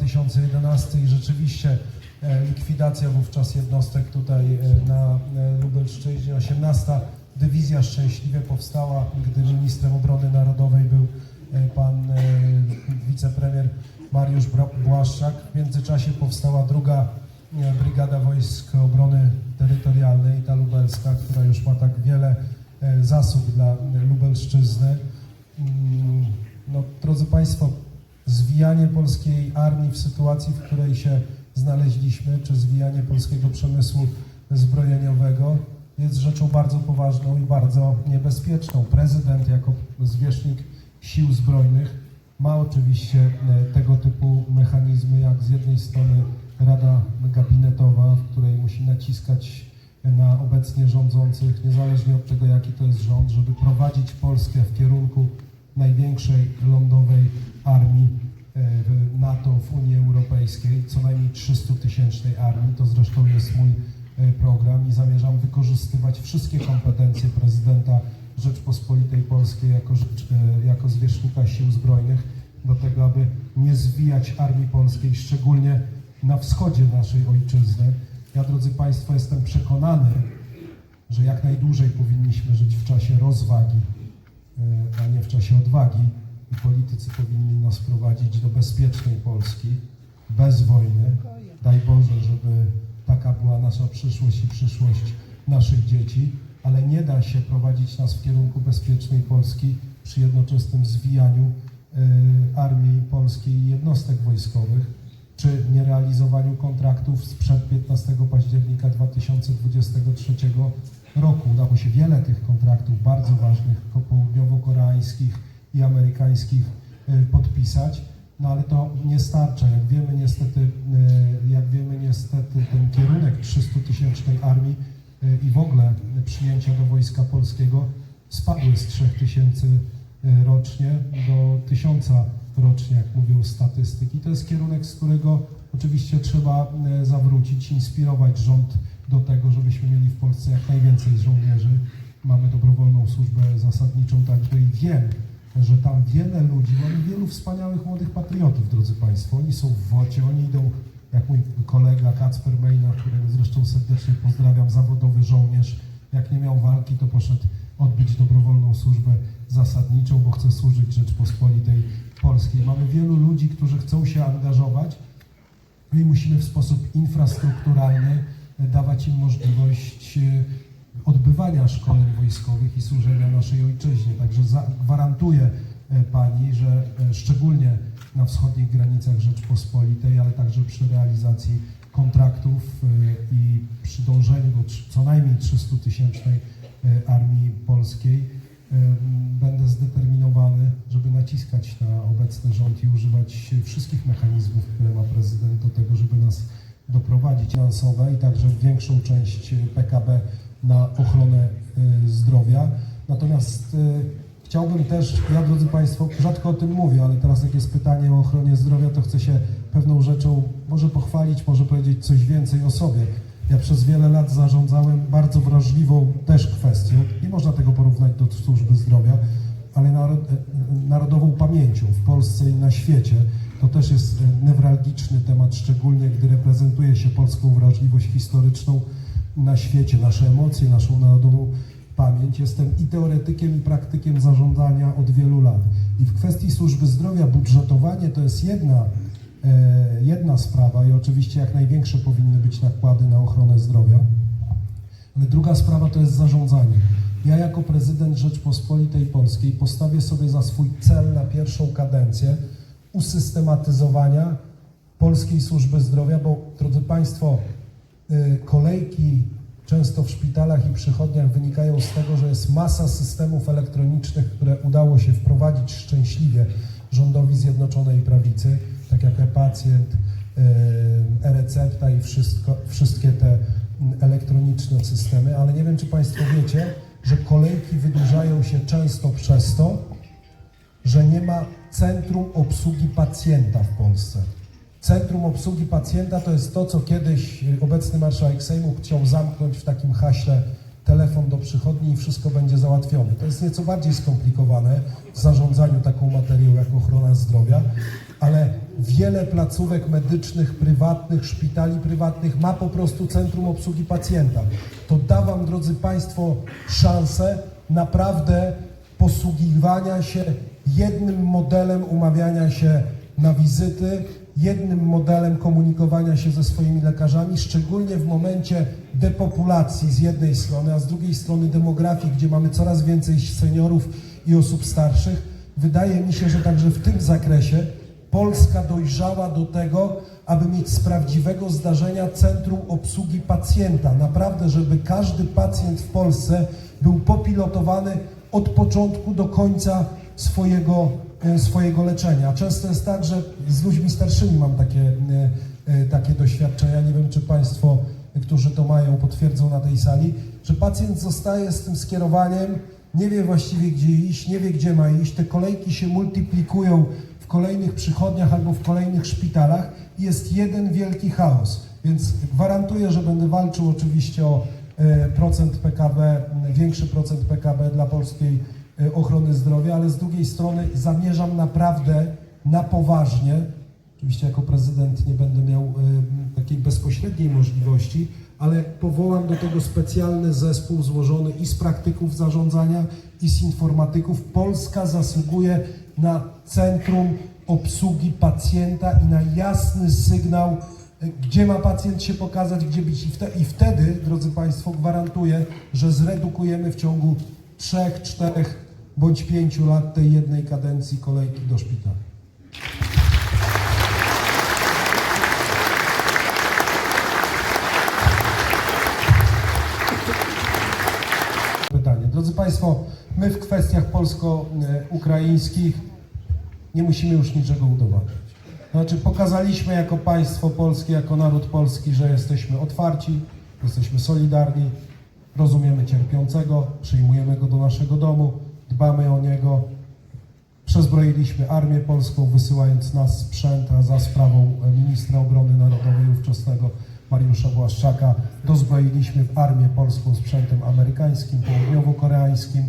2011 i rzeczywiście e, likwidacja wówczas jednostek tutaj e, na e, Lubelszczyźnie. 18 Dywizja szczęśliwie powstała, gdy ministrem obrony narodowej był pan wicepremier Mariusz Błaszczak. W międzyczasie powstała druga Brygada Wojsk Obrony Terytorialnej, ta lubelska, która już ma tak wiele zasług dla Lubelszczyzny. Mm, No, drodzy Państwo, zwijanie polskiej armii w sytuacji, w której się znaleźliśmy, czy zwijanie polskiego przemysłu zbrojeniowego jest rzeczą bardzo poważną i bardzo niebezpieczną. Prezydent jako zwierzchnik sił zbrojnych ma oczywiście e, tego typu mechanizmy, jak z jednej strony Rada Gabinetowa, w której musi naciskać na obecnie rządzących, niezależnie od tego, jaki to jest rząd, żeby prowadzić Polskę w kierunku największej lądowej armii e, NATO, w Unii Europejskiej, co najmniej 300-tysięcznej armii. To zresztą jest mój e, program i zamierzam wykorzystywać wszystkie kompetencje prezydenta Rzeczpospolitej Polskiej jako, e, jako zwierzchnika sił zbrojnych do tego, aby nie zwijać armii polskiej, szczególnie na wschodzie naszej ojczyzny. Ja, drodzy Państwo, jestem przekonany, że jak najdłużej powinniśmy żyć w czasie rozwagi, a nie w czasie odwagi. I politycy powinni nas prowadzić do bezpiecznej Polski, bez wojny. Daj Boże, żeby taka była nasza przyszłość i przyszłość naszych dzieci, ale nie da się prowadzić nas w kierunku bezpiecznej Polski przy jednoczesnym zwijaniu e, armii polskiej i jednostek wojskowych czy nierealizowaniu kontraktów sprzed 15 października 2023 roku. Udało się wiele tych kontraktów bardzo ważnych, ko- południowo-koreańskich i amerykańskich y, podpisać, no ale to nie starcza. Jak wiemy niestety, y, jak wiemy niestety ten kierunek 300-tysięcznej armii y, i w ogóle przyjęcia do wojska polskiego spadły z 3000 y, rocznie do 1000 rocznie, jak mówią statystyki. To jest kierunek, z którego oczywiście trzeba e, zawrócić, inspirować rząd do tego, żebyśmy mieli w Polsce jak najwięcej żołnierzy. Mamy dobrowolną służbę zasadniczą także i wiem, że tam wiele ludzi, mamy wielu wspaniałych młodych patriotów, drodzy Państwo. Oni są w wocie, oni idą, jak mój kolega Kacper Mejna, którego zresztą serdecznie pozdrawiam, zawodowy żołnierz. Jak nie miał walki, to poszedł odbyć dobrowolną służbę zasadniczą, bo chce służyć Rzeczpospolitej Polskiej. Mamy wielu ludzi, którzy chcą się angażować no i musimy w sposób infrastrukturalny dawać im możliwość e, odbywania szkoleń wojskowych i służenia naszej ojczyźnie. Także gwarantuję e, Pani, że e, szczególnie na wschodnich granicach Rzeczpospolitej, ale także przy realizacji kontraktów i przy dążeniu do co najmniej 300-tysięcznej e, armii polskiej Em, będę zdeterminowany, żeby naciskać na obecny rząd i używać wszystkich mechanizmów, które ma prezydent do tego, żeby nas doprowadzić finansowe i także większą część PKB na ochronę y, zdrowia. Natomiast chciałbym też, ja drodzy Państwo, rzadko o tym mówię, ale teraz jak jest pytanie o ochronie zdrowia, to chcę się pewną rzeczą może pochwalić, może powiedzieć coś więcej o sobie. Ja przez wiele lat zarządzałem bardzo wrażliwą też kwestią, nie można tego porównać do służby zdrowia, ale e, narodową pamięcią w Polsce i na świecie. To też jest e, newralgiczny temat, szczególnie gdy reprezentuje się polską wrażliwość historyczną na świecie, nasze emocje, naszą narodową pamięć. Jestem i teoretykiem, i praktykiem zarządzania od wielu lat. I w kwestii służby zdrowia budżetowanie to jest jedna jedna sprawa i oczywiście jak największe powinny być nakłady na ochronę zdrowia. Ale druga sprawa to jest zarządzanie. Ja jako prezydent Rzeczpospolitej Polskiej postawię sobie za swój cel na pierwszą kadencję usystematyzowania polskiej służby zdrowia, bo drodzy Państwo, y, kolejki często w szpitalach i przychodniach wynikają z tego, że jest masa systemów elektronicznych, które udało się wprowadzić szczęśliwie rządowi Zjednoczonej Prawicy, tak jak e-pacjent, e-recepta i wszystko, wszystkie te elektroniczne systemy, ale nie wiem, czy Państwo wiecie, że kolejki wydłużają się często przez to, że nie ma centrum obsługi pacjenta w Polsce. Centrum obsługi pacjenta to jest to, co kiedyś obecny marszałek Sejmu chciał zamknąć w takim haśle telefon do przychodni i wszystko będzie załatwione. To jest nieco bardziej skomplikowane w zarządzaniu taką materią jak ochrona zdrowia, ale wiele placówek medycznych, prywatnych, szpitali prywatnych ma po prostu centrum obsługi pacjenta. To da Wam, drodzy Państwo, szansę naprawdę posługiwania się jednym modelem umawiania się na wizyty, jednym modelem komunikowania się ze swoimi lekarzami, szczególnie w momencie depopulacji z jednej strony, a z drugiej strony demografii, gdzie mamy coraz więcej seniorów i osób starszych. Wydaje mi się, że także w tym zakresie Polska dojrzała do tego, aby mieć z prawdziwego zdarzenia centrum obsługi pacjenta. Naprawdę, żeby każdy pacjent w Polsce był popilotowany od początku do końca swojego, swojego leczenia. Często jest tak, że z ludźmi starszymi mam takie, e, e, takie doświadczenia. Nie wiem, czy Państwo, którzy to mają, potwierdzą na tej sali, że pacjent zostaje z tym skierowaniem, nie wie właściwie gdzie iść, nie wie gdzie ma iść. Te kolejki się multiplikują w kolejnych przychodniach albo w kolejnych szpitalach i jest jeden wielki chaos. Więc gwarantuję, że będę walczył oczywiście o e, procent PKB, większy procent PKB dla polskiej e, ochrony zdrowia, ale z drugiej strony zamierzam naprawdę na poważnie, oczywiście jako prezydent nie będę miał e, takiej bezpośredniej możliwości, ale powołam do tego specjalny zespół złożony i z praktyków zarządzania, i z informatyków. Polska zasługuje na centrum obsługi pacjenta i na jasny sygnał, e, gdzie ma pacjent się pokazać, gdzie być. I, wte, I wtedy, drodzy Państwo, gwarantuję, że zredukujemy w ciągu 3, 4 bądź 5 lat tej jednej kadencji kolejki do szpitala. Pytanie. Drodzy Państwo, my w kwestiach polsko-ukraińskich nie musimy już niczego udowadniać. Znaczy, pokazaliśmy jako państwo polskie, jako naród polski, że jesteśmy otwarci, jesteśmy solidarni, rozumiemy cierpiącego, przyjmujemy go do naszego domu, dbamy o niego. Przezbroiliśmy armię polską, wysyłając nas sprzęt, a za sprawą ministra obrony narodowej ówczesnego Mariusza Błaszczaka dozbroiliśmy w armię polską sprzętem amerykańskim, południowo-koreańskim.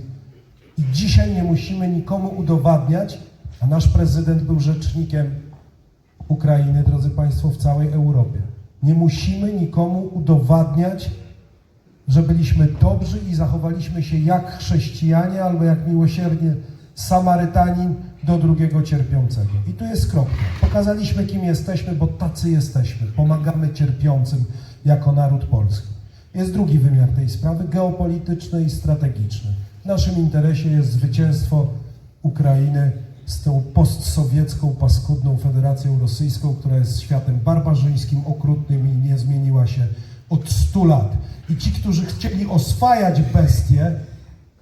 I dzisiaj nie musimy nikomu udowadniać, a nasz prezydent był rzecznikiem Ukrainy, drodzy Państwo, w całej Europie. Nie musimy nikomu udowadniać, że byliśmy dobrzy i zachowaliśmy się jak chrześcijanie albo jak miłosiernie Samarytanin do drugiego cierpiącego. I tu jest kropka. Pokazaliśmy, kim jesteśmy, bo tacy jesteśmy. Pomagamy cierpiącym jako naród polski. Jest drugi wymiar tej sprawy, geopolityczny i strategiczny. W naszym interesie jest zwycięstwo Ukrainy z tą postsowiecką, paskudną Federacją Rosyjską, która jest światem barbarzyńskim, okrutnym i nie zmieniła się od 100 lat. I ci, którzy chcieli oswajać bestię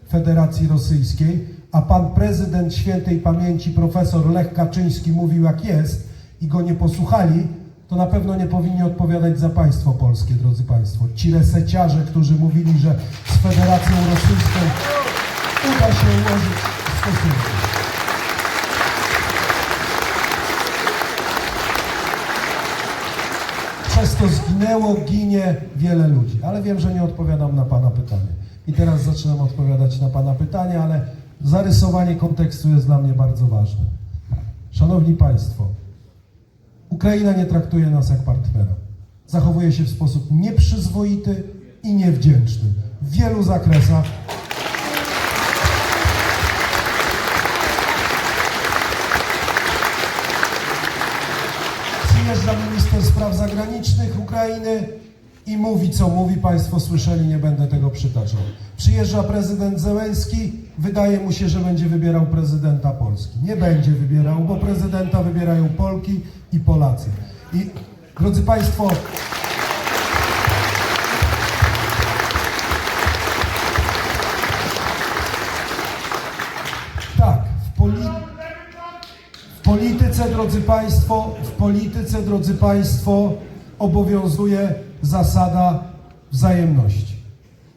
Federacji Rosyjskiej, a pan prezydent świętej pamięci profesor Lech Kaczyński mówił jak jest i go nie posłuchali, to na pewno nie powinni odpowiadać za państwo polskie, drodzy państwo. Ci reseciarze, którzy mówili, że z Federacją Rosyjską uda się ułożyć stosunki. Przez to zginęło, ginie wiele ludzi. Ale wiem, że nie odpowiadam na Pana pytanie. I teraz zaczynam odpowiadać na Pana pytanie, ale zarysowanie kontekstu jest dla mnie bardzo ważne. Szanowni Państwo, Ukraina nie traktuje nas jak partnera. Zachowuje się w sposób nieprzyzwoity i niewdzięczny w wielu zakresach. Zagranicznych Ukrainy i mówi, co mówi. Państwo słyszeli, nie będę tego przytaczał. Przyjeżdża prezydent Zełenski, wydaje mu się, że będzie wybierał prezydenta Polski. Nie będzie wybierał, bo prezydenta wybierają Polki i Polacy. I drodzy Państwo, tak, w polityce. W polityce, drodzy Państwo, w polityce, drodzy Państwo, obowiązuje zasada wzajemności.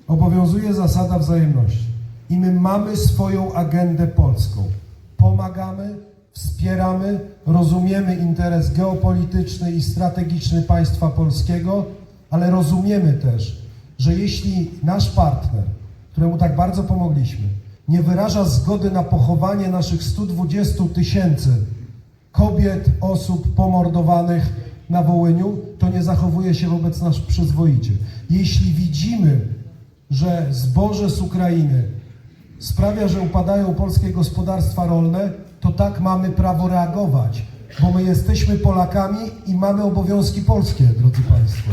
Obowiązuje zasada wzajemności. I my mamy swoją agendę polską. Pomagamy, wspieramy, rozumiemy interes geopolityczny i strategiczny państwa polskiego, ale rozumiemy też, że jeśli nasz partner, któremu tak bardzo pomogliśmy, nie wyraża zgody na pochowanie naszych 120 tysięcy kobiet, osób pomordowanych na Wołyniu, to nie zachowuje się wobec nas przyzwoicie. Jeśli widzimy, że zboże z Ukrainy sprawia, że upadają polskie gospodarstwa rolne, to tak mamy prawo reagować, bo my jesteśmy Polakami i mamy obowiązki polskie, drodzy Państwo.